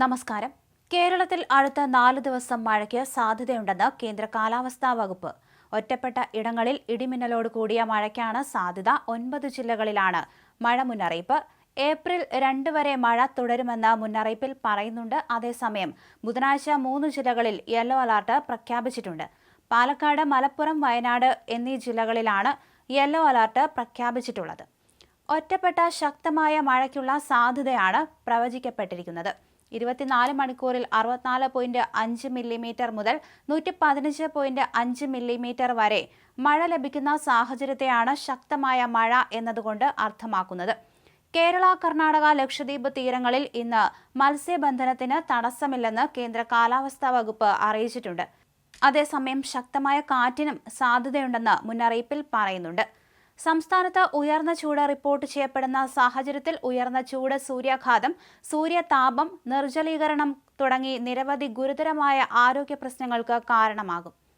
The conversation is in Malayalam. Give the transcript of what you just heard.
നമസ്കാരം. കേരളത്തിൽ അടുത്ത നാല് ദിവസം മഴയ്ക്ക് സാധ്യതയുണ്ടെന്ന് കേന്ദ്ര കാലാവസ്ഥാ വകുപ്പ്. ഒറ്റപ്പെട്ട ഇടങ്ങളിൽ ഇടിമിന്നലോട് കൂടിയ മഴയ്ക്കാണ് സാധ്യത. ഒൻപത് ജില്ലകളിലാണ് മഴ മുന്നറിയിപ്പ്. ഏപ്രിൽ രണ്ട് വരെ മഴ തുടരുമെന്ന് മുന്നറിയിപ്പിൽ പറയുന്നുണ്ട്. അതേസമയം ബുധനാഴ്ച മൂന്ന് ജില്ലകളിൽ യെല്ലോ അലർട്ട് പ്രഖ്യാപിച്ചിട്ടുണ്ട്. പാലക്കാട് മലപ്പുറം വയനാട് എന്നീ ജില്ലകളിലാണ് യെല്ലോ അലർട്ട് പ്രഖ്യാപിച്ചിട്ടുള്ളത്. ഒറ്റപ്പെട്ട ശക്തമായ മഴയ്ക്കുള്ള സാധ്യതയാണ് പ്രവചിക്കപ്പെട്ടിരിക്കുന്നത്. ഇരുപത്തിനാല് മണിക്കൂറിൽ അറുപത്തിനാല് പോയിന്റ് അഞ്ച് മില്ലിമീറ്റർ മുതൽ നൂറ്റി പതിനഞ്ച് പോയിന്റ് അഞ്ച് മില്ലിമീറ്റർ വരെ മഴ ലഭിക്കുന്ന സാഹചര്യത്തെയാണ് ശക്തമായ മഴ എന്നതുകൊണ്ട് അർത്ഥമാക്കുന്നത്. കേരള കർണാടക ലക്ഷദ്വീപ് തീരങ്ങളിൽ ഇന്ന് മത്സ്യബന്ധനത്തിന് തടസ്സമില്ലെന്ന് കേന്ദ്ര കാലാവസ്ഥാ വകുപ്പ് അറിയിച്ചിട്ടുണ്ട്. അതേസമയം ശക്തമായ കാറ്റിനും സാധ്യതയുണ്ടെന്ന് മുന്നറിയിപ്പിൽ പറയുന്നുണ്ട്. സംസ്ഥാനത്ത് ഉയർന്ന ചൂട് റിപ്പോർട്ട് ചെയ്യപ്പെടുന്ന സാഹചര്യത്തിൽ ഉയർന്ന ചൂട് സൂര്യാഘാതം സൂര്യതാപം നിർജലീകരണം തുടങ്ങി നിരവധി ഗുരുതരമായ ആരോഗ്യ പ്രശ്നങ്ങൾക്ക് കാരണമാകും.